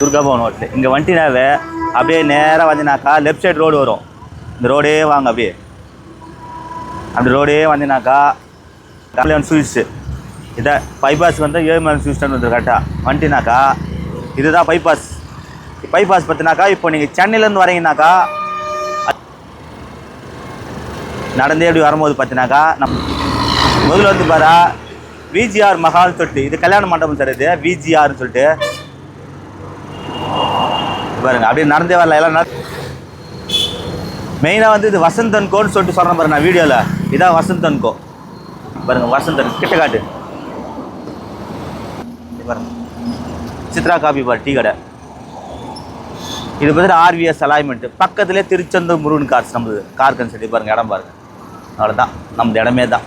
Durga Pawan hotel இங்கே வந்துட்டினாவே அப்படியே நேராக வந்தினாக்கா லெஃப்ட் சைடு ரோடு வரும். இந்த ரோடே வாங்க அப்படியே. அப்படி ரோடே வந்தினாக்கா கல்யாண் ஸ்வீட்ஸு இதை பைபாஸ் வந்து ஏழுமலை ஸ்வீட் ஸ்டாண்ட் வந்து கரெக்டாக வந்துட்டினாக்கா இதுதான் பைபாஸ் பைபாஸ் பார்த்தினாக்கா இப்போ நீங்கள் சென்னையிலேருந்து வரீங்கனாக்கா நடந்தே அப்படி வரும்போது பார்த்தினாக்கா நம் முதல்ல வந்து பாரா விஜிஆர் மஹால் சொல்லிட்டு இது கல்யாண மண்டபம் சார் இது விஜிஆர்னு சொல்லிட்டு. பாருங்க அப்படியே நடந்தே வரல எல்லாம் மெயினாக வந்து இது வசந்தன் கோன்னு சொல்லிட்டு சொல்கிறேன் பாருங்க நான் வீடியோவில் இதான் வசந்தன் கோ. பாருங்க வசந்தன் கிட்ட காட்டு. பாருங்க. சித்ரா காபி பார் டீ கடை. இது பார்த்துட்டு ஆர்விஎஸ் அலைன்மெண்ட் பக்கத்துலேயே திருச்செந்தூர் முருகன் கார்ஸ் நம்மளுது கார் கன்சல்டி பாருங்கள் இடம் பாருங்கள் அவ்வளோதான் நம்ம இடமே தான்.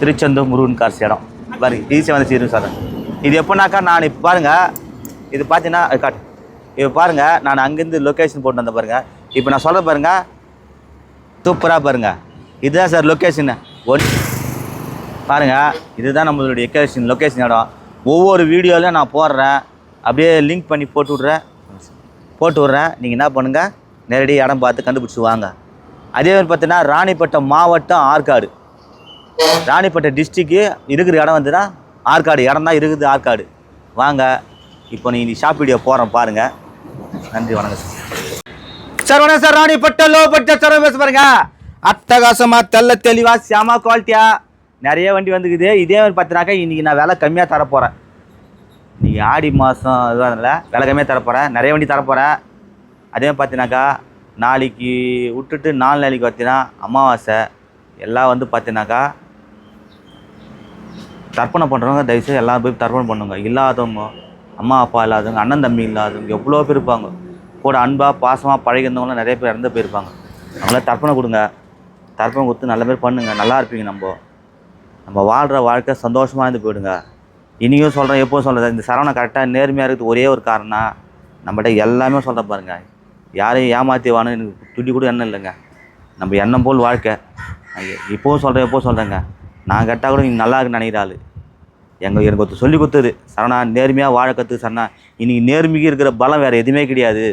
திருச்செந்தூர் முருகன் கார்ஸ் இடம். பாருங்க ஈஸியாக வந்து சீரும் சார் இது எப்போனாக்கா நான் இப்போ பாருங்கள் இது பார்த்தீங்கன்னா அது காட்டு. இப்போ பாருங்கள் நான் அங்கேருந்து லொக்கேஷன் போட்டு வந்தேன் பாருங்கள் இப்போ நான் சொல்ல பாருங்கள் சூப்பராக பாருங்கள் இதுதான் சார் லொக்கேஷன் ஒன் பாருங்கள் இதுதான் நம்மளுடைய லொக்கேஷன் லொக்கேஷன் இடம். ஒவ்வொரு வீடியோவிலும் நான் போடுறேன். அப்படியே லிங்க் பண்ணி போட்டு விட்றேன். போட்டு விட்றேன். நீங்கள் என்ன பண்ணுங்கள் நேரடி இடம் பார்த்து கண்டுபிடிச்சி வாங்க. அதே மாதிரி பார்த்தீங்கன்னா ராணிப்பட்டம் மாவட்டம் ஆற்காடு. ராணிப்பட்டம் டிஸ்ட்ரிக்கு இருக்கிற இடம் வந்துன்னா ஆற்காடு. இடம் தான் இருக்குது ஆற்காடு. வாங்க இப்போ நீங்கள் ஷாப் வீடியோ போகிறேன் பாருங்கள் நன்றி வணக்கம் சார். சார் வணக்கம் சார். ராணிப்பேட்டை லோ பட்ட சார் பேச பாருங்க. அட்டகாசமாக தெல்ல தெளிவாக செம குவாலிட்டியாக நிறைய வண்டி வந்துக்குது. இதே மாதிரி பார்த்தினாக்கா இன்றைக்கி நான் விலை கம்மியாக தரப்போகிறேன் இன்றைக்கி ஆடி மாதம் இதுவாகல விலை கம்மியாக தரப்போகிறேன் நிறைய வண்டி தரப்போகிறேன் அதே மாதிரி பார்த்தினாக்கா நாளைக்கு விட்டுட்டு நாலு நாளைக்கு பார்த்தீங்கன்னா அமாவாசை எல்லாம் வந்து பார்த்தீங்கன்னாக்கா தர்ப்பணம் பண்ணுறவங்க தயவுசெய்து எல்லாம் போய் தர்ப்பணம் பண்ணுங்க. இல்லாதவங்க அம்மா அப்பா இல்லாதவங்க அண்ணன் தம்பி இல்லாதவங்க எவ்வளோ பேர் இருப்பாங்க. கூட அன்பாக பாசமாக பழகிருந்தவங்களாம் நிறைய பேர் இறந்து போயிருப்பாங்க. அவங்களாம் தர்ப்பணம் கொடுங்க. தர்ப்பணம் கொடுத்து நல்ல பேர் பண்ணுங்க. நல்லா இருப்பீங்க நம்ம. நம்ம வாழ்கிற வாழ்க்கை சந்தோஷமாக இருந்து போயிடுங்க. இனியும் சொல்கிறேன் எப்போ சொல்கிறேன் இந்த சரவணம் கரெக்டாக நேர்மையாக இருக்குது ஒரே ஒரு காரணம் நம்மகிட்ட எல்லாமே சொல்கிற பாருங்கள் யாரையும் ஏமாற்றி வான்னு எனக்கு துடி கூட எண்ணம் இல்லைங்க. நம்ம எண்ணம் போல் வாழ்க்கை. இப்போவும் சொல்கிறேன் எப்போ சொல்கிறேங்க நான் கேட்டால் கூட நீங்கள் நல்லா இருக்குன்னு நினைக்கிற ஆள். எங்கள் எனக்கு ஒருத்தர் சொல்லி கொடுத்தது. சரணா நேர்மையாக வாழ கற்று சரணா இன்றைக்கி நேர்மைக்கு இருக்கிற பலம் வேறு எதுவுமே கிடையாது.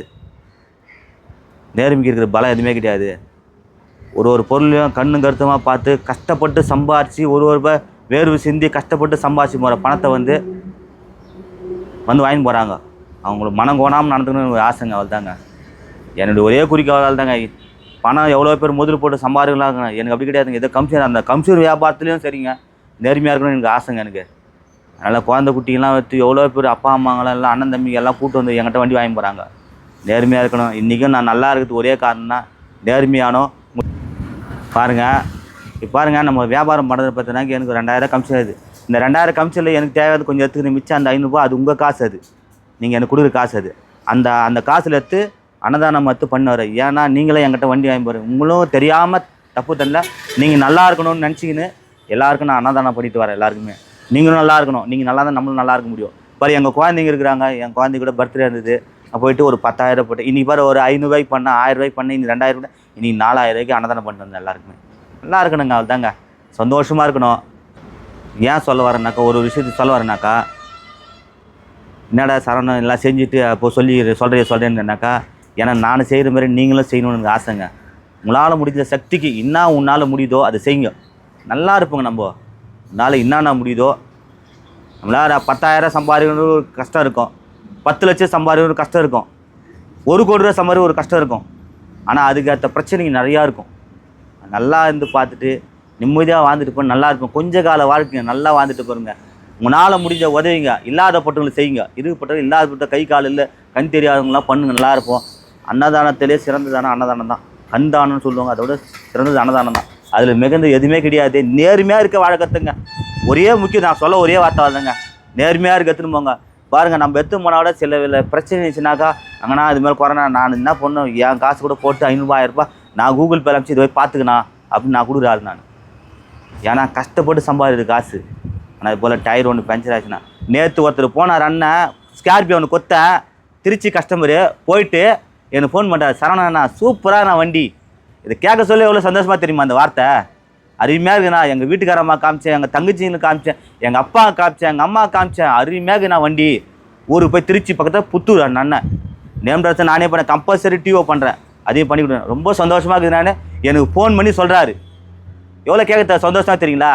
நேர்மைக்கு இருக்கிற பலம் எதுவுமே கிடையாது. ஒரு ஒரு பொருளையும் கண்ணு கருத்தமாக பார்த்து கஷ்டப்பட்டு சம்பாரித்து ஒரு ஒரு ரூபாய் வேர்வை சிந்தி கஷ்டப்பட்டு சம்பாரிச்சு போகிற பணத்தை வந்து வந்து வாங்கின்னு போகிறாங்க அவங்களுக்கு மனம் கோணாமல் நடந்துக்கணும்னு ஒரு ஆசைங்க அவள் தாங்க என்னுடைய ஒரே குறிக்கோள் தாங்க பணம் எவ்வளோ பேர் முதல் போட்டு சம்பாதிக்கலாங்க. எனக்கு அப்படி கிடையாதுங்க. ஏதோ கம்சன் அந்த கம்சூர் வியாபாரத்துலேயும் சரிங்க. நேர்மையாக இருக்கணும்னு எனக்கு ஆசைங்க எனக்கு. அதனால் குழந்தை குட்டிங்கெல்லாம் வச்சு எவ்வளோ பேர் அப்பா அம்மாங்களாம் எல்லாம் அண்ணன் தம்பி எல்லாம் கூட்டு வந்து என்கிட்ட வண்டி வாங்கி போகிறாங்க நேர்மையாக இருக்கணும். இன்றைக்கும் நான் நல்லா இருக்கிறது ஒரே காரணம்னா நேர்மையானோ பாருங்க. இப்போ பாருங்கள் நம்ம வியாபாரம் பண்ணுறது பார்த்தீங்கன்னா எனக்கு ரெண்டாயிரம் கமிஷன் ஆகுது. இந்த ரெண்டாயிரம் கமிஷனில் எனக்கு தேவையானது கொஞ்சம் எடுத்துக்கிற மிச்சம் அந்த ஐநூறுரூவா அது உங்கள் காசு அது. நீங்கள் எனக்கு கொடுக்குற காசு அது. அந்த அந்த காசில் எடுத்து அன்னதானம் மத்து பண்ணுவார். ஏன்னா நீங்களே என்கிட்ட வண்டி வாங்கி போகிறேன் உங்களும் தெரியாமல் தப்பு தரல நீங்கள் நல்லா இருக்கணும்னு நினச்சிக்கின்னு எல்லாருக்கும் நான் அன்னதானம் பண்ணிட்டு வரேன் எல்லாருக்குமே. நீங்களும் நல்லா இருக்கணும். நீங்கள் நல்லா தான் நம்மளும் நல்லா இருக்க முடியும். பாரு எங்கள் குழந்தைங்க இருக்கிறாங்க. என் குழந்தை கூட பர்த்டே இருந்தது. போயிட்டு ஒரு பத்தாயிரம் போட்டு இன்னைக்கு பாரு ஒரு ஐநூறுரூவாய்க்கு பண்ணேன் ஆயிரம் ரூபாய்க்கு பண்ணேன் இன்னைக்கு ரெண்டாயிரம் ரூபாய் இன்னைக்கு நாலாயிரம் ரூபாய்க்கு அன்னதானம் பண்ணுறது எல்லாருக்குமே. நல்லா இருக்கணுங்க அவள் தாங்க சந்தோஷமாக இருக்கணும். ஏன் சொல்ல வரேனாக்கா ஒரு விஷயத்துக்கு சொல்ல வரேனாக்கா என்னடா சரணம் எல்லாம் செஞ்சுட்டு அப்போ சொல்லி சொல்கிறே சொல்கிறேன்னாக்கா ஏன்னா நான் செய்கிற மாதிரி நீங்களும் செய்யணும்னு எனக்கு ஆசைங்க. உங்களால் முடிஞ்ச சக்திக்கு என்ன உன்னால் முடியுதோ அதை செய்யுங்க. நல்லா இருப்போங்க நம்ம. நாளை என்னென்ன முடியுதோ நம்மளால் பத்தாயிரம் சம்பாதிக்கணும் ஒரு கஷ்டம் இருக்கும். பத்து லட்சம் சம்பாதிக்கணும் ஒரு கஷ்டம் இருக்கும். ஒரு கோடி ரூபா சம்பாதி ஒரு கஷ்டம் இருக்கும். ஆனால் அதுக்கேற்ற பிரச்சனைங்க நிறையா இருக்கும். நல்லா இருந்து பார்த்துட்டு நிம்மதியாக வாழ்ந்துட்டு போய் நல்லா இருக்கும். கொஞ்ச கால வாழ்க்கைங்க நல்லா வாழ்ந்துட்டு போருங்க. உங்களால் முடிஞ்ச உதவிங்க இல்லாதப்பட்டவங்களை செய்யுங்க. இருக்கப்பட்டவங்க இல்லாதப்பட்ட கை கால் இல்லை கண் தெரியாதவங்களாம் பண்ணுங்க நல்லா இருப்போம். அன்னதானத்திலே சிறந்ததான அன்னதானம் தான். கண் தானம்னு சொல்லுவாங்க. அதோட சிறந்தது அன்னதானம் தான். அதில் மிகுந்த எதுவுமே கிடையாது. நேர்மையாக இருக்க வாழ கற்றுங்க ஒரே முக்கியம் நான் சொல்ல ஒரே வார்த்தை தாங்க நேர்மையாக இருக்க எடுத்துன்னு போங்க. பாருங்கள் நம்ம எடுத்து போனால் கூட சில பிரச்சனை இருந்துச்சுனாக்கா அங்கேனா இது மாதிரி கொரோனா நான் என்ன பண்ணும் என் காசு கூட போட்டு ஐநூறுபாயிரரூபா நான் கூகுள் பே அனுப்பிச்சு இது போய் பார்த்துக்கணா அப்படின்னு நான் கொடுக்குற ஆள் நான். ஏன்னா கஷ்டப்பட்டு சம்பாதிக்கிற காசு. ஆனால் இது போல் டயர் ஒன்று பஞ்சர் ஆச்சுன்னா. நேற்று ஒருத்தர் போனார் அண்ணன் ஸ்கார்பியோ ஒன்று கொத்தேன் திருச்சி கஸ்டமரு போயிட்டு எனக்கு ஃபோன் பண்ணுறாரு சரவணா சூப்பராக நான் வண்டி. இதை கேட்க சொல்ல எவ்வளோ சந்தோஷமாக தெரியுமா அந்த வார்த்தை? அருமையாக இருக்குண்ணா எங்கள் வீட்டுக்காரம்மா காமிச்சேன் எங்கள் தங்கச்சிங்களுக்கு காமிச்சேன் எங்கள் அப்பா காமிச்சேன் எங்கள் அம்மா காமிச்சேன். அருமையாக இருக்குண்ணா வண்டி. ஊருக்கு போய் திருச்சி பக்கத்தில் புத்தூர் அந்த அண்ணன். நேம் ட்ரெஸ் நானே பண்ணேன். கம்பல்சரி டிஓ பண்ணுறேன் அதையும் பண்ணி கொடுறேன் ரொம்ப சந்தோஷமாக இருக்குது நான் எனக்கு ஃபோன் பண்ணி சொல்கிறாரு எவ்வளோ கேட்க சந்தோஷமாக தெரியுங்களா?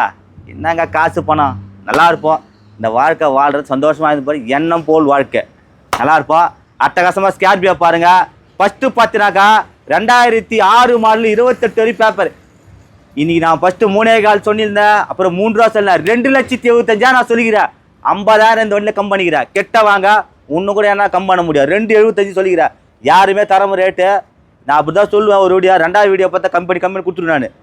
என்னங்க காசு பணம்? நல்லா இருப்போம். இந்த வாழ்க்கை வாழ்கிறது சந்தோஷமாக இருந்து பாரு. எண்ணம் போல் வாழ்க்கை. நல்லா இருப்போம். அட்டகாசமாக ஸ்கார்பியோ பாருங்கள் ஃபஸ்ட்டு பார்த்தினாக்கா ரெண்டாயிரத்தி ஆறு மாடல் இருபத்தெட்டு வரை பேப்பர் இன்னைக்கு நான் ஃபஸ்ட்டு மூணே கால் சொல்லியிருந்தேன். அப்புறம் மூன்று ரூபா சொன்னேன் ரெண்டு லட்சத்தி எழுபத்தஞ்சா நான் சொல்லிக்கிறேன். ஐம்பதாயிரம் இந்த வண்டியில் கம் பண்ணிக்கிறேன். கெட்ட வாங்க. ஒன்று கூட என்ன கம் பண்ண முடியாது. ரெண்டு எழுபத்தஞ்சு சொல்லிக்கிறேன். யாருமே தரம ரேட்டு நான் அப்படி தான் சொல்லுவேன் ஒரு வீடியோ ரெண்டாவது வீடியோ பார்த்தா கம்பெனி கம்பெனி கொடுத்துருவேன் நான்.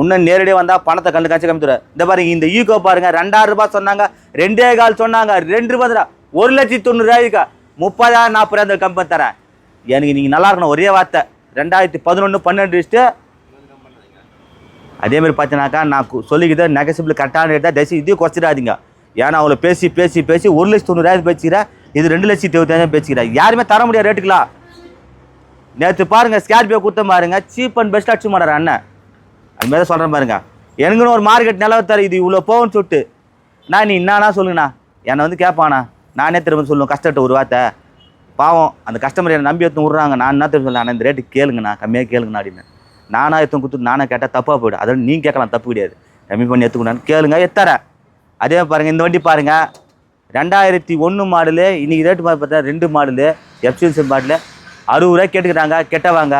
இன்னும் நேரடியாக வந்தால் பணத்தை கண்டு காய்ச்சி காமித்துறேன் இந்த பாருங்க இந்த ஈகோ பாருங்கள் ரெண்டாயிரம் ரூபாய் சொன்னாங்க. ரெண்டே கால் சொன்னாங்க. ரெண்டு ரூபா தரேன். ஒரு லட்சத்தி தொண்ணூறுரூவாய்க்கா முப்பதாயிரம் நாற்பதாயிரம் இந்த கம்பெனி தரேன். எனக்கு நீங்கள் நல்லா இருக்கணும். ஒரே வார்த்தை. ரெண்டாயிரத்தி பதினொன்று பன்னெண்டு லிஸ்ட்டு அதே மாதிரி பார்த்தீங்கன்னாக்கா நான் சொல்லிக்கிட்டு சொல்லிக்கிட்டேன் நெகசிபிள் கரெக்டான ரேட்டாக தயவுசெய்து இதையும் குறைச்சிடாதீங்க ஏன்னா அவளை பேசி பேசி பேசி ஒரு லட்சத்து தொண்ணூறாயிரம் பேசிக்கிறேன் இது ரெண்டு லட்சத்தி இருபத்தாயிரம் பேசிக்கிறேன் யாருமே தர முடியாது ரேட்டுக்கலாம் நேற்று பாருங்கள் ஸ்கார்பியோ கொடுத்த பாருங்க சீப் அண்ட் பெஸ்ட் அடிச்சு மாட்டார் அண்ணன். அது சொல்கிறேன் பாருங்க. எனக்குன்னு ஒரு மார்க்கெட் நிலவை தர இது இவ்வளோ போகும்னு சொல்லிட்டு. நான் நீ என்னண்ணா சொல்லுங்கண்ணா. என்னை வந்து கேட்பாண்ணா நானே திரும்ப சொல்லுவேன் கஷ்டப்பட்ட ஒரு வார்த்தை. பாவம் அந்த கஸ்டமர் என்னை நம்பி எடுத்து விட்றாங்க. நான் என்ன தெரியும் சொல்ல இந்த ரேட்டு கேளுங்கண்ணா கம்மியாக கேளுங்கண்ணா அப்படின்னு. நானாக எடுத்து கொடுத்து நானே கேட்டால் தப்பாக போய்டும். அதோட நீங்கள் கேட்கலாம் தப்பு கிடையாது. கம்மி பண்ணி எடுத்துக்கணும் கேளுங்க எத்தரேன் அதே பாருங்கள் இந்த வண்டி பாருங்கள் ரெண்டாயிரத்தி ஒன்று மாடலு இன்றைக்கி ரேட்டு பார்த்தா ரெண்டு மாடலு எஃப்சிஎன்சி மாடலு. அறுபது ரூபாய் கேட்டுக்கிறாங்க கெட்டவாங்க.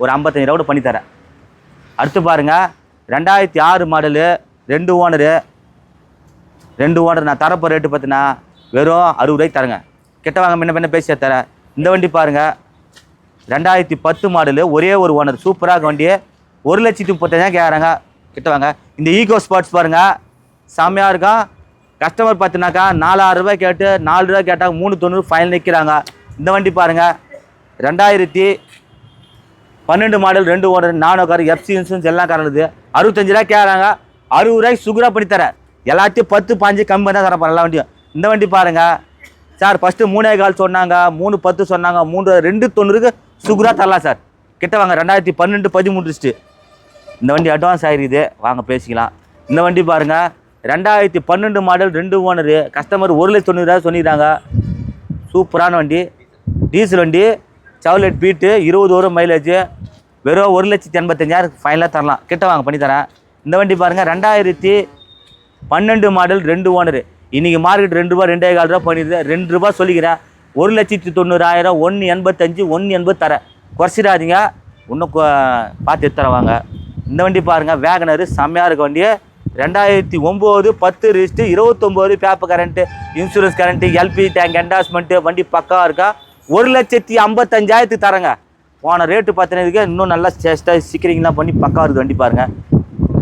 ஒரு ஐம்பத்தஞ்சு ரூபா கூட பண்ணித்தரேன் அடுத்து பாருங்க ரெண்டாயிரத்தி ஆறு மாடலு ரெண்டு ஓனரு. ரெண்டு ஓனர் நான் தரப்போ ரேட்டு பார்த்தீங்கன்னா வெறும் அறுபது ரூபாய்க்கு தரேங்க. கிட்ட வாங்க முன்ன பின்ன பேசி தரேன். இந்த வண்டி பாருங்கள் ரெண்டாயிரத்தி பத்து மாடலு ஒரே ஒரு ஓனர் சூப்பராக வண்டியை. ஒரு லட்சத்தி முப்பத்தஞ்சாயிரம் கேட்குறாங்க கிட்ட வாங்க. இந்த ஈகோ ஸ்பாட்ஸ் பாருங்கள் செம்மையாக இருக்கும். கஸ்டமர் பார்த்தினாக்கா நாலாயிரம் ரூபாய் கேட்டு நாலு ரூபாய் கேட்டால் மூணு தொண்ணூறு ஃபைனல் நிற்கிறாங்க இந்த வண்டி பாருங்கள் ரெண்டாயிரத்தி பன்னெண்டு மாடல் ரெண்டு owner Nano car FC insurance எல்லாம் காரணது அறுபத்தஞ்சு ரூபாய் கேட்குறாங்க அறுபது ரூபாய்க்கு சுகுரா பண்ணி தரேன். எல்லாத்தையும் பத்து பாஞ்சு கம்மி தான் தரப்போம் எல்லா வண்டியும். இந்த வண்டி பாருங்கள் சார் ஃபஸ்ட்டு மூணே கால் சொன்னாங்க மூணு பத்து சொன்னாங்க மூன்று ரெண்டு தொண்ணூறுக்கு சுகுரா தரலாம் சார். கிட்ட வாங்க ரெண்டாயிரத்தி பன்னெண்டு பதிமூணு இந்த வண்டி அட்வான்ஸ் ஆகிருக்குது வாங்க பேசிக்கலாம். இந்த வண்டி பாருங்க ரெண்டாயிரத்தி பன்னெண்டு மாடல் ரெண்டு ஓனரு கஸ்டமர் ஒரு லட்சம் தொண்ணூறுரூவா சொல்லிடுறாங்க சூப்பரான வண்டி. டீசல் வண்டி சவுலெட் பீட்டு இருபது வரும் மைலேஜ் வெறும் ஒரு லட்சத்தி எண்பத்தஞ்சாயிரம் ஃபைனலாக தரலாம். கிட்ட வாங்க பண்ணி தரேன் இந்த வண்டி பாருங்கள் ரெண்டாயிரத்தி பன்னெண்டு மாடல் ரெண்டு ஓனரு இன்றைக்கி மார்க்கெட் ரெண்டு ரூபா ரெண்டே கால் ரூபா பண்ணிடுது ரெண்டு ரூபா சொல்லிக்கிறேன். ஒரு லட்சத்தி தொண்ணூறாயிரம் ஒன்று எண்பத்தஞ்சு ஒன்று எண்பது தரேன் குறைச்சிடாதீங்க. இன்னும் கொ- பார்த்து எடுத்துறவாங்க இந்த வண்டி பாருங்கள் வேகனரு செம்மையாக இருக்க வண்டியை. ரெண்டாயிரத்தி ஒம்பது பத்து ரிஸ்ட்டு இருபத்தொம்போது paper current insurance current LP tank endorsement வண்டி பக்காவாக இருக்கா? ஒரு லட்சத்தி ஐம்பத்தஞ்சாயிரத்துக்கு தரேங்க. போன ரேட்டு பார்த்தீங்கன்னா இன்னும் நல்லா சேஸ்ட்டாக சீக்கிரங்களாம் பண்ணி பக்காவாக இருக்குது வண்டி பாருங்கள்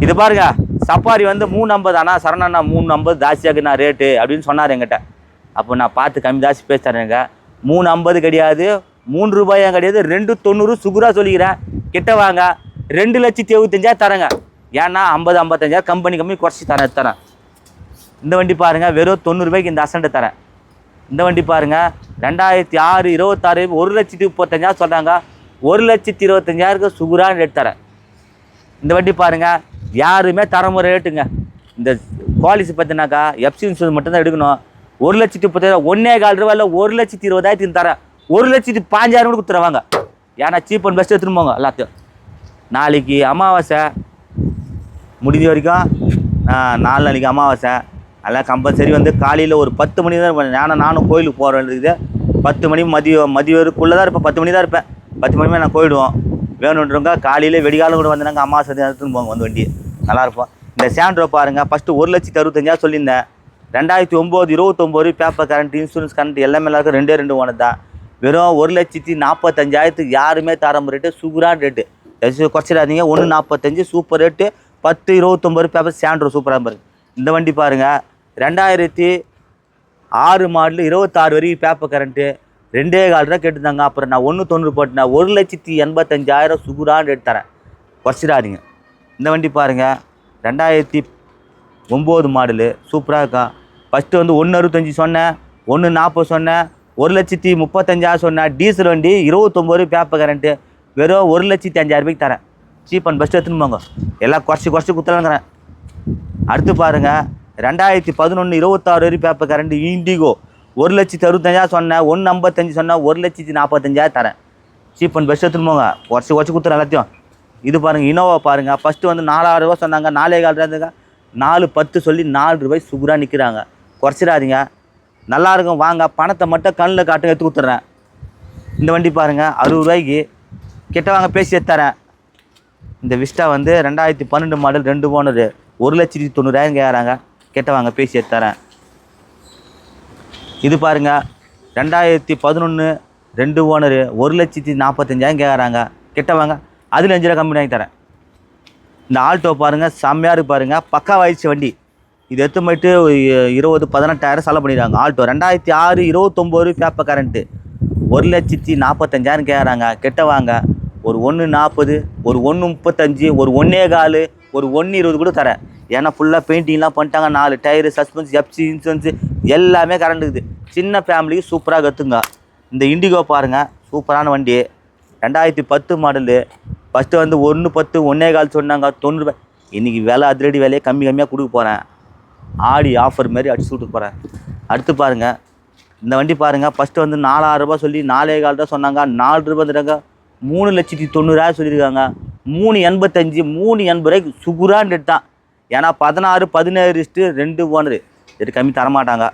இது பாருங்கள் சப்பாரி வந்து மூணு ஐம்பது அண்ணா சரணண்ணா மூணு ஐம்பது ஜாஸ்தியாக்குண்ணா ரேட்டு அப்படின்னு சொன்னார் என்கிட்ட. அப்போ நான் பார்த்து கம்மி ஜாஸ்தி பேசுகிறேங்க மூணு ஐம்பது கிடையாது மூணு ரூபாயும் கிடையாது ரெண்டு தொண்ணூறு சுகுராக சொல்லிக்கிறேன். கிட்ட வாங்க ரெண்டு லட்சத்தி எழுபத்தஞ்சா தரேங்க. ஏன்னா ஐம்பது ஐம்பத்தஞ்சா கம்பெனி கம்மி குறைச்சி தரேன் தரேன். இந்த வண்டி பாருங்க வெறும் தொண்ணூறுபாய்க்கு இந்த அசண்டை தரேன். இந்த வண்டி பாருங்க ரெண்டாயிரத்தி ஆறு இருபத்தாறு ஒரு லட்சத்தி முப்பத்தஞ்சாயிரம் சொல்கிறாங்க ஒரு லட்சத்தி இருபத்தஞ்சாயிரம் சுகுரான்னு ரேட் தரேன். இந்த வண்டி பாருங்க யாருமே தரமுறை ரேட்டுங்க இந்த பாலிசி பார்த்தினாக்கா எஃப்சி இன்சூரன்ஸ் மட்டும்தான் எடுக்கணும். ஒரு லட்சத்தி முப்பத்தாயிரம் ஒன்றே கால் ரூபாயில் ஒரு லட்சத்தி இருபதாயிரத்துக்கு தரேன். ஒரு லட்சத்தி பாஞ்சாயிரம் கூட கொடுத்துருவாங்க ஏன்னா சீப் அண்ட் பெஸ்ட் எடுத்துன்னு போங்க எல்லாத்தையும். நாளைக்கு அமாவாசை. முடிஞ்ச வரைக்கும் நான் நாலு நாளைக்கு அமாவாசை. அதெல்லாம் கம்பல்சரி வந்து காலையில் ஒரு பத்து மணி தான் இருப்பேன். ஏன்னா நானும் கோயிலுக்கு போக வேண்டியது. பத்து மணி மதியம் மதியம் தான் இருப்பேன். பத்து மணி தான் இருப்பேன். பத்து மணி மேலே நான் போயிடுவோம் வேணுன்றவங்க காலையில் வெடிகாலம் கூட வந்தாங்க அம்மா சதி எடுத்துன்னு போங்க வந்து வண்டி நல்லா இருப்போம் இந்த சாண்ட்ரோ பாருங்கள் ஃபஸ்ட்டு ஒரு லட்சத்தி அறுபத்தஞ்சாயிரம் சொல்லியிருந்தேன். ரெண்டாயிரத்தி ஒம்பது இருபத்தொம்போது பேப்பர் கரண்ட் இன்சூரன்ஸ் கரண்ட் எல்லாமே எல்லாருக்கும் ரெண்டே ரெண்டு ஓனர் தான். வெறும் ஒரு லட்சத்தி நாற்பத்தஞ்சாயிரத்துக்கு யாருமே தர ரேட்டு சூப்பரான ரேட்டு குறைச்சிடாதீங்க. ஒன்று நாற்பத்தஞ்சு சூப்பர் ரேட்டு பத்து இருபத்தொம்பது பேப்பர் சாண்ட்ரோ சூப்பராக பாருங்க. இந்த வண்டி பாருங்கள் ரெண்டாயிரத்தி ஆறு மாடலு இருபத்தாறு வரைக்கும் பேப்பர் கரண்ட்டு ரெண்டே கால் ரூபா கேட்டுருந்தாங்க. அப்புறம் நான் ஒன்று தொண்ணூறு போட்டேன் ஒரு லட்சத்தி எண்பத்தஞ்சாயிரம் சுகுரான்னு ரேட் தரேன் குறைச்சிடாதீங்க. இந்த வண்டி பாருங்கள் ரெண்டாயிரத்தி ஒம்பது மாடலு. சூப்பராக இருக்கும் ஃபஸ்ட்டு வந்து ஒன்று அறுபத்தஞ்சி சொன்னேன். ஒன்று நாற்பது சொன்னேன். ஒரு லட்சத்தி முப்பத்தஞ்சாயிரம் சொன்னேன். டீசல் வண்டி இருபத்தொம்பது இருபத்தொம்போது பேப்பர் கரண்ட்டு வெறும் ஒரு லட்சத்தி அஞ்சாயிரம் ரூபாய்க்கு தரேன். சீப் அண்ட் பெஸ்ட் எடுத்துன்னு போங்க. எல்லாம் குறைச்சி குறைச்சி குத்தலாங்கிறேன். அடுத்து பாருங்க. ரெண்டாயிரத்தி பதினொன்று இருபத்தாறு வரை பேப்பர் கரண்ட் இண்டிகோ ஒரு லட்சத்தி அறுபத்தஞ்சாயிரம் சொன்னேன் ஒன்று ஐம்பத்தஞ்சு சொன்னேன் ஒரு லட்சத்தி நாற்பத்தஞ்சாயிரம் தரேன். சீப் அண்ட் பெஸ்ட் எடுத்துன்னு போங்க. உடச்சி உடச்சி கொடுத்துறேன் எல்லாத்தையும். இது பாருங்கள் இனோவா பாருங்கள் ஃபஸ்ட்டு வந்து நாலாயிரம் ரூபா சொன்னாங்க நாலே கால் ரூபாய்ங்க நாலு பத்து சொல்லி நாலு ரூபாய் சுகுராக நிற்கிறாங்க குறைச்சிடாதீங்க. நல்லா இருக்கும் வாங்க. பணத்தை மட்டும் கண்ணில் காட்டு எடுத்து கொடுத்துட்றேன் இந்த வண்டி பாருங்கள் அறுபது ரூபாய்க்கு. கிட்ட வாங்க பேசி எடுத்துறேன் இந்த விஸ்டா வந்து ரெண்டாயிரத்தி பன்னெண்டு மாடல் ரெண்டு ஓனர் ஒரு லட்சத்தி தொண்ணூறாயிரம் கேட்குறாங்க. கிட்ட வாங்க பேசி எடுத்துறேன் இது பாருங்கள் ரெண்டாயிரத்தி பதினொன்று ரெண்டு ஓனர் ஒரு லட்சத்தி நாற்பத்தஞ்சாயிரம் கேட்குறாங்க கிட்ட வாங்க அதில் அஞ்சு ரூபா கம்மி வாங்கி தரேன். இந்த ஆல்டோ பாருங்கள் செம்மையாக இருக்கு பாருங்கள் பக்கா ஆயிடுச்சு வண்டி. இது எடுத்து போயிட்டு இருபது பதினெட்டாயிரம் செலவு பண்ணிடுறாங்க ஆல்டோ. ரெண்டாயிரத்தி ஆறு இருபத்தொம்போது பேப்பர் கரண்ட்டு ஒரு லட்சத்தி நாற்பத்தஞ்சாயிரம் கேட்குறாங்க கிட்ட வாங்க ஒரு ஒன்று நாற்பது ஒரு ஒன்று முப்பத்தஞ்சு ஒரு ஒன்றே கால் ஒரு ஒன்று இருபது கூட தரேன். ஏன்னா ஃபுல்லாக பெயிண்டிங்லாம் பண்ணிட்டாங்க. நாலு டயரு சஸ்பென்ஸ் எஃப்சி இன்சூரன்ஸு எல்லாமே கரண்ட் இருக்குது. சின்ன ஃபேமிலிக்கு சூப்பராக கற்றுங்க இந்த இண்டிகோ பாருங்கள் சூப்பரான வண்டி. ரெண்டாயிரத்தி பத்து மாடலு ஃபஸ்ட்டு வந்து ஒன்று பத்து ஒன்றே கால் சொன்னாங்க தொண்ணூறுபா இன்றைக்கி விலை அதிரடி விலையை கம்மி கம்மியாக கொடுக்க போகிறேன் ஆடி ஆஃபர் மாதிரி அடிச்சு விட்டு போகிறேன் அடுத்து பாருங்கள் இந்த வண்டி பாருங்கள் ஃபஸ்ட்டு வந்து நாலாயிரரூபா ரூபாய் சொல்லி நாலே கால் தான் சொன்னாங்க நாலு ரூபா வந்துட்டாங்க மூணு லட்சத்தி தொண்ணூறாயிரம் சொல்லியிருக்காங்க. மூணு எண்பத்தஞ்சு மூணு எண்பது ரூபாய்க்கு சுகுரான்னு எடுத்தான் தான். ஏன்னா பதினாறு பதினேழு இஸ்ட்டு ரெண்டு ஓனரு ரேட்டு கம்மி தரமாட்டாங்க.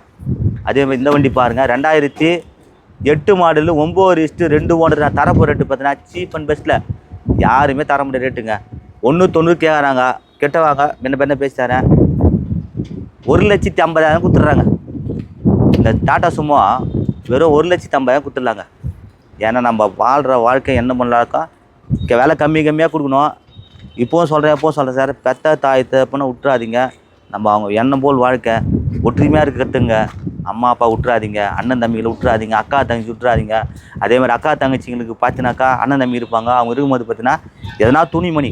அதே மாதிரி இந்த வண்டி பாருங்கள் ரெண்டாயிரத்தி எட்டு மாடலு ஒம்பது ரிஸ்ட்டு ரெண்டு ஓனர் நான் தரப்போ ரேட்டு பார்த்தீங்கன்னா சீப் அண்ட் பெஸ்ட்டில் யாருமே தர முடியாது ரேட்டுங்க ஒன்று தொண்ணூறு கேட்குறாங்க கெட்டவாங்க என்ன பண்ண பேசி தரேன் ஒரு லட்சத்தி ஐம்பதாயிரம் கொடுத்துட்றாங்க. இந்த டாட்டா சும்மா வெறும் ஒரு லட்சத்தி ஐம்பதாயிரம் கொடுத்துட்லாங்க. ஏன்னா நம்ம வாழ்கிற வாழ்க்கை என்ன பண்ணலாக்கா இங்கே கம்மி கம்மியாக கொடுக்கணும். இப்போவும் சொல்கிறேன் எப்போவும் சொல்கிறேன் சார். பெத்த தாய் தப்புன்னு விட்டுறாதீங்க. நம்ம அவங்க எண்ணம் போல் வாழ்க்கை ஒற்றுமையாக இருக்க கற்றுங்க அம்மா அப்பா விட்டுறாதீங்க அண்ணன் தம்பிகளை விட்டுறாதீங்க அக்கா தங்கச்சி விட்டுறாதீங்க அதே மாதிரி அக்கா தங்கச்சிங்களுக்கு பார்த்தினாக்கா அண்ணன் தம்பி இருப்பாங்க. அவங்க இருக்கும்போது பார்த்தீங்கன்னா எதனா துணிமணி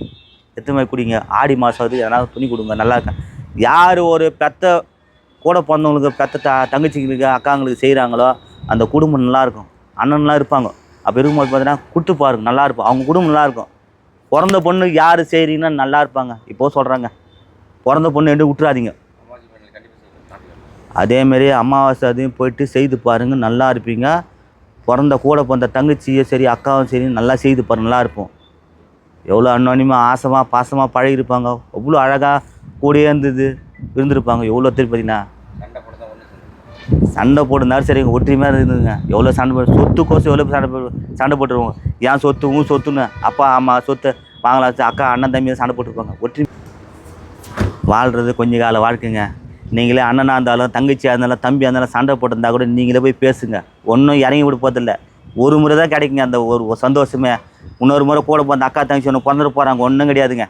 எத்தனை மாதிரி குடிங்க? ஆடி மாதம் அது எதனா துணி கொடுங்க நல்லா இருக்கேன் யார் ஒரு பெத்த கூட பிறந்தவங்களுக்கு பெத்த த தங்கச்சிங்களுக்கு அக்காங்களுக்கு செய்கிறாங்களோ அந்த குடும்பம் நல்லாயிருக்கும் அண்ணன்லாம் இருப்பாங்க. அப்போ இருக்கும்போது பார்த்தீங்கன்னா கொடுத்து பாருங்க நல்லா இருக்கும். அவங்க குடும்பம் நல்லாயிருக்கும் பிறந்த பொண்ணு யார் செய்கிறீங்கன்னா நல்லா இருப்பாங்க. இப்போது சொல்கிறாங்க பிறந்த பொண்ணு எண்டு விட்டுறாதீங்க. அதேமாரி அமாவாசை அதையும் போயிட்டு செய்து பாருங்க நல்லா இருப்பீங்க. பிறந்த கூட பிறந்த தங்கச்சியும் சரி அக்காவும் சரி நல்லா செய்து பாருங்க நல்லா இருப்போம். எவ்வளோ அன்னோனியமாக ஆசமாக பாசமாக பழகிருப்பாங்க அவ்வளோ அழகாக கூடயே இருந்தது இருந்திருப்பாங்க. எவ்வளோ திருப்பி பார்த்தீங்கன்னா. சண்டை போட்டிருந்தாலும் சரி ஒற்றுமையாக இருந்ததுங்க எவ்வளோ சண்டை போட்டு சொத்துக்கோசம் எவ்வளோ சண்டை போட்டு சண்டை போட்டுருவாங்க ஏன் சொத்து உன் சொத்துன்னு. அப்பா அம்மா சொத்து வாங்கலாம் அக்கா அண்ணன் தம்பி சண்டை போட்டுருப்பாங்க. ஒற்றுமை வாழ்கிறது கொஞ்ச கால வாழ்க்கைங்க. நீங்களே அண்ணனாக இருந்தாலும் தங்கச்சியாக இருந்தாலும் தம்பியாக இருந்தாலும் சண்டை போட்டிருந்தா கூட நீங்களே போய் பேசுங்க. ஒன்றும் இறங்கி விட்டு போதில்ல ஒரு முறை தான் கிடைக்குங்க அந்த ஒரு சந்தோஷமே. இன்னொரு முறை கூட போந்த அக்கா தங்கச்சி ஒன்று பிறந்துட போகிறாங்க ஒன்றும் கிடையாதுங்க.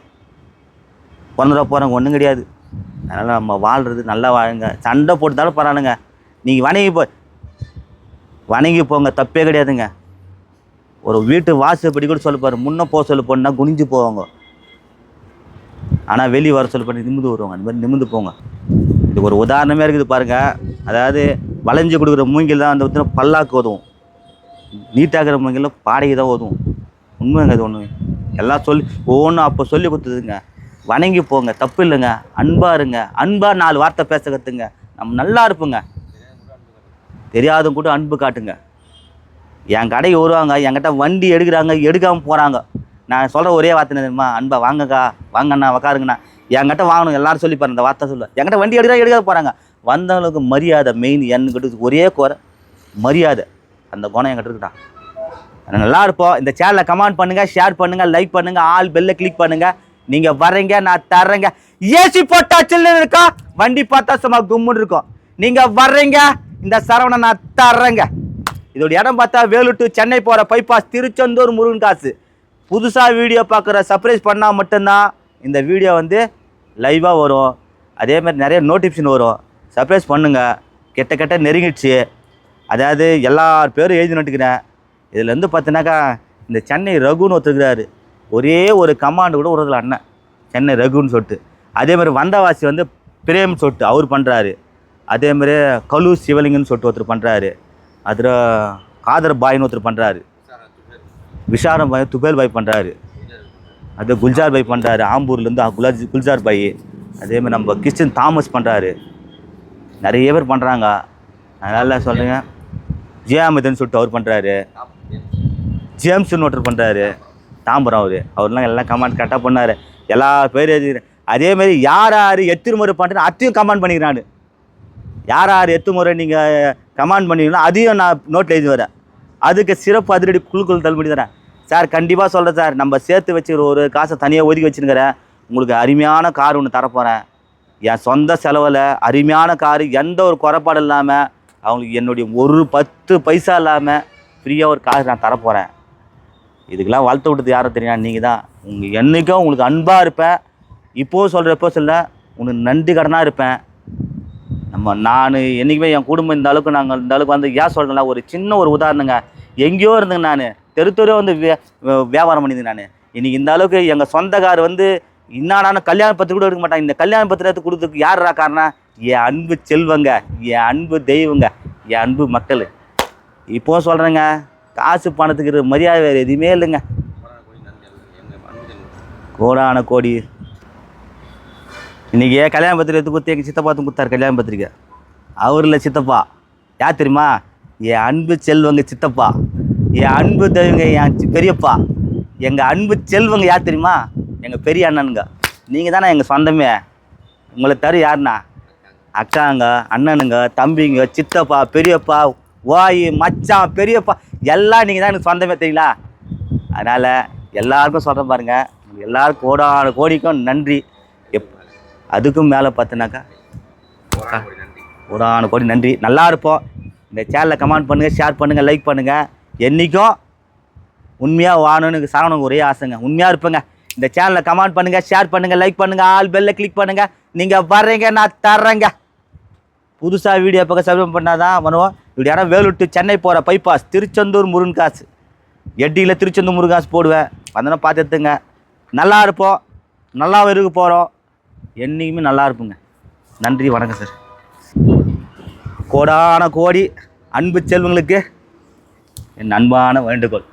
பிறந்துட போகிறாங்க ஒன்றும் கிடையாது. அதனால் நம்ம வாழ்கிறது நல்லா வாழுங்க. சண்டை போட்டாலும் பரவாயில்லைங்க. நீங்கள் வணங்கி போ வணங்கி போங்க. தப்பே கிடையாதுங்க. ஒரு வீட்டு வாசப்படி கூட சொல்லப்பாரு முன்னே முன்ன போக சொல்ல போனால் குனிஞ்சு போவாங்க. ஆனால் வெளியே வர சொல்ல பண்ணி நிமிந்து வருவாங்க. அந்த மாதிரி நிமிந்து போங்க. இது ஒரு உதாரணமே இருக்குது பாருங்கள் அதாவது வளைஞ்சு கொடுக்குற மூங்கில் தான் அந்த வந்து பல்லாக்கு உதவும் நீட்டாகிற மூங்கில் பாடகை தான் உதவும் உண்மைங்க அது ஒன்று எல்லாம் சொல்லி ஒவ்வொன்றும் அப்போ சொல்லி கொடுத்ததுங்க. வணங்கி போங்க. தப்பு இல்லைங்க. அன்பாக இருங்க. அன்பாக நாலு வார்த்தை பேச கற்றுங்க நம்ம நல்லா இருப்போங்க. தெரியாதவங்க கூட அன்பு காட்டுங்க. என் கடைக்கு வருவாங்க என்கிட்ட வண்டி எடுக்கிறாங்க. எடுக்காமல் போகிறாங்க நான் சொல்கிற ஒரே வார்த்தை தெரியுமா? அன்பா வாங்கக்கா வாங்கண்ணா உக்காருங்கண்ணா. என்கிட்ட வாங்கணும் எல்லாரும் சொல்லி பாருங்க இந்த வார்த்தை சொல்லுவேன் என்கிட்ட வண்டி எடுக்கிறா எடுக்காத போகிறாங்க வந்தவங்களுக்கு மரியாதை மெயின் என்கிட்ட ஒரே குறை. மரியாதை. அந்த குணம் என்கிட்ட இருக்கட்டான் நல்லா இருப்போம். இந்த சேனலை கமெண்ட் பண்ணுங்கள் ஷேர் பண்ணுங்கள் லைக் பண்ணுங்கள் ஆல் பெல்ல கிளிக் பண்ணுங்கள் நீங்கள் வர்றீங்க நான் தர்றேங்க. ஏசி போட்டா சில்லுன்னு இருக்கா? வண்டி பார்த்தா சும்மா கும்முன்னு இருக்கும். நீங்கள் வர்றீங்க இந்த சரவணை நான் தர்றேங்க. இதோட இடம் பார்த்தா வேலூர் டு சென்னை போகிற பைபாஸ் திருச்செந்தூர் முருகன் காசு. புதுசாக வீடியோ பார்க்குற சர்ப்ரைஸ் பண்ணால் மட்டும்தான் இந்த வீடியோ வந்து லைவாக வரும். அதே மாதிரி நிறைய நோட்டிஃபிகேஷன் வரும். சர்ப்ரைஸ் பண்ணுங்க. கெட்ட கெட்ட நெருங்கிடுச்சு. அதாவது எல்லார் பேரும் எழுதி நட்டுக்கிறேன். இதுலேருந்து பார்த்தினாக்கா இந்த சென்னை ரகுன்னு ஒருத்தருக்கிறாரு ஒரே ஒரு கமாண்டு கூட விடுறதில்ல அண்ணன். சென்னை ரகுன்னு சொல்லிட்டு. அதே மாதிரி வந்தவாசி வந்து பிரேம் சொல்லிட்டு அவர் பண்ணுறாரு அதேமாதிரி கலு சிவலிங்கன்னு சொல்லிட்டு ஒருத்தர் பண்ணுறாரு அதில் காதர் பாயின்னு ஒருத்தர் பண்ணுறாரு விஷாரம் பாய் துபேல் பாய் பண்ணுறாரு அது குல்ஜார் பாய் பண்ணுறாரு ஆம்பூர்லேருந்து குலாஜ் குல்ஜார் பாய். அதேமாதிரி நம்ம கிறிஸ்டின் தாமஸ் பண்ணுறாரு நிறைய பேர் பண்ணுறாங்க அதனால சொல்கிறேங்க ஜியாமிதன் சொல்லிட்டு அவர் பண்ணுறாரு ஜேம்ஸ்னு ஒருத்தர் பண்ணுறாரு தாம்பரம் அவர். அவர்லாம் எல்லாம் கமெண்ட் கரெக்டாக பண்ணார். எல்லா பேர் எழுதி அதேமாரி யார் யார் எத்தனை முறை பண்ணுறேன் அதையும் கமெண்ட் பண்ணிக்கிறான். யார் யார் எத்து முறை நீங்கள் கமெண்ட் பண்ணீங்களோ அதையும் நான் நோட்டில் எழுதி வரேன். அதுக்கு சிறப்பு அதிரடி குழுக்கள் தள்ளுபடி தரேன் சார் கண்டிப்பாக சொல்கிறேன் சார். நம்ம சேர்த்து வச்சுக்கிற ஒரு காசை தனியாக ஒதுக்கி வச்சுருக்கிறேன் உங்களுக்கு அருமையான கார் ஒன்று தரப்போகிறேன் என் சொந்த செலவில் அருமையான காரு எந்த ஒரு குறைபாடும் இல்லாமல் அவங்களுக்கு என்னுடைய ஒரு பத்து பைசா இல்லாமல் ஃப்ரீயாக ஒரு கார் நான் தரப்போகிறேன் இதுக்கெல்லாம் வாழ்த்து விட்டது யாரும் தெரியும்? நீங்கள் தான். உங்கள் என்றைக்கும் உங்களுக்கு அன்பாக இருப்பேன். இப்போவும் சொல்கிறப்போ சொல்ல உனக்கு நன்றி கடனாக இருப்பேன். நம்ம நான் என்றைக்குமே என் குடும்பம் இந்த அளவுக்கு நாங்கள் இந்த அளவுக்கு வந்து ஏன் சொல்கிறேன்னா ஒரு சின்ன ஒரு உதாரணங்க. எங்கேயோ இருந்தேங்க நான். தெரு தெருவா வந்து வே வியாபாரம் பண்ணியிருந்தேன் நான். இன்றைக்கி இந்த அளவுக்கு எங்கள் சொந்தக்கார் வந்து இன்னாடான கல்யாண பத்திரிக்கை கூட எடுக்க மாட்டாங்க. இந்த கல்யாண பத்திரத்தை கொடுத்துக்கு யாரா காரணம் என் அன்பு செல்வங்க என் அன்பு தெய்வங்க என் அன்பு மக்கள். இப்போ சொல்கிறேங்க காசு பணத்துக்கு இருக்கிற மரியாதை வேறு எதுவுமே இல்லைங்க. கோடான கோடி. இன்றைக்கி கல்யாண பத்திரிக்கை எடுத்து கொடுத்து எங்கள் சித்தப்பா கொடுத்தாரு கல்யாண பத்திரிக்கை. அவரில் சித்தப்பா. யார் தெரியுமா? என் அன்பு செல்வங்க சித்தப்பா. என் அன்பு தெய்வங்க என் பெரியப்பா எங்கள் அன்பு செல்வங்க யார் தெரியுமா? எங்கள் பெரிய அண்ணனுங்க. நீங்கள் தானே எங்கள் சொந்தமே. உங்களை தரு யாருண்ணா அக்காங்க அண்ணனுங்க தம்பிங்க சித்தப்பா பெரியப்பா ஓய் மச்சான் பெரியப்பா எல்லாம் நீங்கள் தான் எனக்கு சொந்தமே தெரியுங்களா? அதனால் எல்லாருக்கும் சொல்கிறேன் பாருங்க. எல்லாருக்கும் கோடான கோடிக்கும் நன்றி. எப் அதுக்கும் மேலே பார்த்தினாக்கா கோடான கோடி நன்றி. நல்லா இருப்போம். இந்த சேனலை கமெண்ட் பண்ணுங்கள் ஷேர் பண்ணுங்கள் லைக் பண்ணுங்கள் என்றைக்கும் உண்மையாக வாணுன்னு எனக்கு ஒரே ஆசைங்க. உண்மையாக இருப்பேங்க. இந்த சேனலை கமெண்ட் பண்ணுங்கள் ஷேர் பண்ணுங்கள் லைக் பண்ணுங்கள் ஆல் பெல்ல கிளிக் பண்ணுங்கள் நீங்கள் வர்றீங்க நான் தர்றேங்க. புதுசாக வீடியோ பக்கம் சப்ஸ்கிரைப் பண்ணால் தான் பண்ணுவோம். இப்படி யாரும் வேலூர் சென்னை போகிற பைபாஸ் திருச்செந்தூர் முருகன்காசு எட்டியில் திருச்செந்தூர் முருகாசு போடுவேன். வந்தோன்னா பார்த்து எடுத்துங்க. நல்லா இருப்போம். நல்லா இருக்க போகிறோம் என்றைக்குமே நல்லா இருப்புங்க. நன்றி வணக்கம் சார் கோடான கோடி அன்பு செல்வங்களுக்கு என் அன்பான வேண்டுகோள்.